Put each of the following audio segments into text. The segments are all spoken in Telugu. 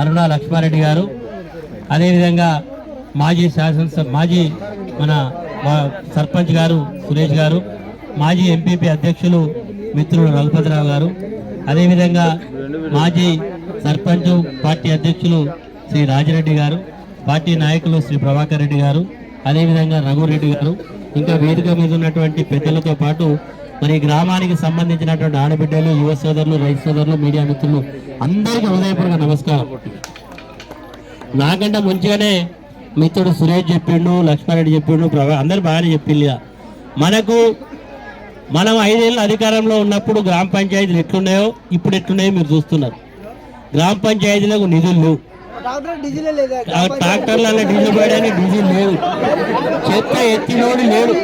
అరుణ లక్ష్మారెడ్డి గారు. అదేవిధంగా మాజీ శాసనసభ మాజీ మన సర్పంచ్ గారు సురేష్ గారు మాజీ ఎంపీపీ అధ్యక్షులు మిత్రులు రఘుపతిరావు గారు అదేవిధంగా మాజీ సర్పంచ్ పార్టీ అధ్యక్షులు శ్రీ రాజిరెడ్డి గారు పార్టీ నాయకులు శ్రీ ప్రభాకర్ రెడ్డి గారు అదేవిధంగా రఘురెడ్డి గారు. ఇంకా వేదిక మీద ఉన్నటువంటి పెద్దలతో పాటు మరి గ్రామానికి సంబంధించినటువంటి ఆడబిడ్డలు యువ సోదరులు రైతు సోదరులు మీడియా మిత్రులు అందరికీ హృదయపూర్వక నమస్కారం. నాకంటే ముందుగానే మిత్రుడు సురేష్ చెప్పిండు లక్ష్మారెడ్డి చెప్పిండు ప్రభా అందరు బాగానే చెప్పింది మనకు మనం ఐదేళ్ళు అధికారంలో ఉన్నప్పుడు గ్రామ పంచాయతీలు ఎట్లున్నాయో ఇప్పుడు ఎట్లున్నాయో మీరు చూస్తున్నారు. గ్రామ పంచాయతీలకు నిధులు లేవు. డీజిల్ ట్రాక్టర్లలో డీజిల్ పోయడానికి డీజిల్ లేదు చెత్త ఎత్తినోడు లేడు.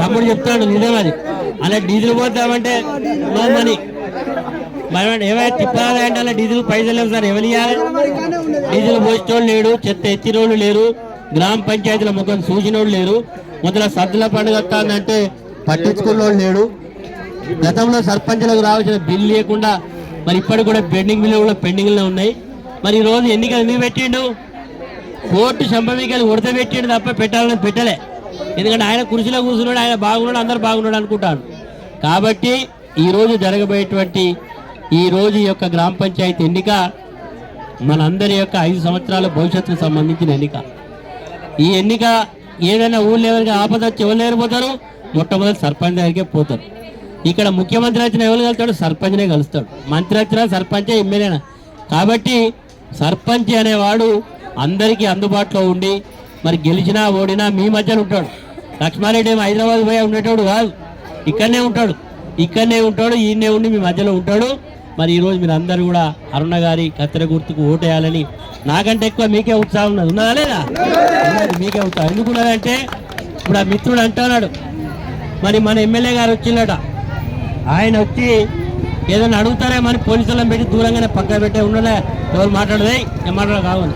తమ్ముడు చెప్తాడు నిజం అలా డీజిల్ పోద్దామంటే నో మనీ మరి ఏమైనా తిప్పాలి అంటే అలా డీజిల్ పైసలు లేవు సార్ ఎవరు ఇవ్వాలి డీజిల్ పోసేటోళ్ళు లేడు చెత్త ఎత్తినోళ్ళు లేరు గ్రామ పంచాయతీల ముఖం చూసినోళ్ళు లేరు. మొదల సద్దుల పండుగ వస్తుందంటే పట్టించుకున్నోళ్ళు లేడు గతంలో సర్పంచులకు రావాల్సిన బిల్లు లేకుండా మరి ఇప్పటికి కూడా పెండింగ్ బిల్లు కూడా పెండింగ్లో ఉన్నాయి. మరి ఈ రోజు ఎన్నికలు ఎందుకు పెట్టిండు? కోర్టు సంభవికలు ఉడత పెట్టిండు తప్ప పెట్టాలని పెట్టలే. ఎందుకంటే ఆయన కుర్చీలో కూర్చున్నాడు ఆయన బాగున్నాడు అందరు బాగున్నాడు అనుకుంటాను కాబట్టి ఈ రోజు జరగబోయేటువంటి ఈ రోజు యొక్క గ్రామ పంచాయతీ ఎన్నిక మనందరి యొక్క ఐదు సంవత్సరాల భవిష్యత్తుకు సంబంధించిన ఎన్నిక. ఈ ఎన్నిక ఏదైనా ఊళ్ళో ఎవరికి ఆపద వచ్చి ఎవరు లేకపోతారు మొట్టమొదటి సర్పంచ్ దగ్గరికే పోతారు. ఇక్కడ ముఖ్యమంత్రి వచ్చిన ఎవరు కలుస్తాడు? సర్పంచ్నే కలుస్తాడు. మంత్రి వచ్చినా సర్పంచే ఎమ్మెల్యేనా? కాబట్టి సర్పంచ్ అనేవాడు అందరికీ అందుబాటులో ఉండి మరి గెలిచినా ఓడినా మీ మధ్యన ఉంటాడు. లక్ష్మారెడ్డి ఏమో హైదరాబాద్ పోయి ఉండేటోడు కాదు. ఇక్కడనే ఉంటాడు. ఇక్కడనే ఉంటాడు ఈయనే ఉండి మీ మధ్యలో ఉంటాడు. మరి ఈరోజు మీరు అందరూ కూడా అరుణ గారి కత్తెర గుర్తుకు ఓటేయాలని నాకంటే ఎక్కువ మీకే ఉత్సాహం ఉన్నది. ఉన్నదా లేదా? మీకే ఉత్సాహం. ఎందుకున్నదంటే ఇప్పుడు ఆ మిత్రుడు అంటున్నాడు. మరి మన ఎమ్మెల్యే గారు వచ్చిందట ఆయన వచ్చి ఏదైనా అడుగుతారేమని పోలీసులను పెట్టి దూరంగానే పక్క పెట్టే ఉండలే. ఎవరు మాట్లాడదే? ఏం మాట్లాడ కావాలి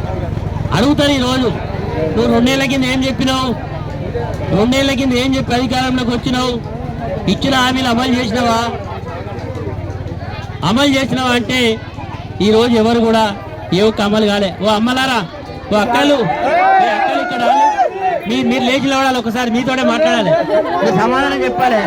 అడుగుతారు ఈ రోజు నువ్వు రెండేళ్ళ కింద ఏం చెప్పినావు? రెండేళ్ళ కింద ఏం చెప్పి అధికారంలోకి వచ్చినావు? ఇచ్చిన హామీలు అమలు చేసినావా? అమలు చేసినావా అంటే ఈ రోజు ఎవరు కూడా ఏ ఒక్క అమలు కాలే. ఓ అమ్మలారా ఓ అక్కలు మీ అక్కలు ఇక్కడ మీరు లేచి లేవడాలి ఒకసారి మీతోనే మాట్లాడాలి. సమాధానం చెప్పాలి.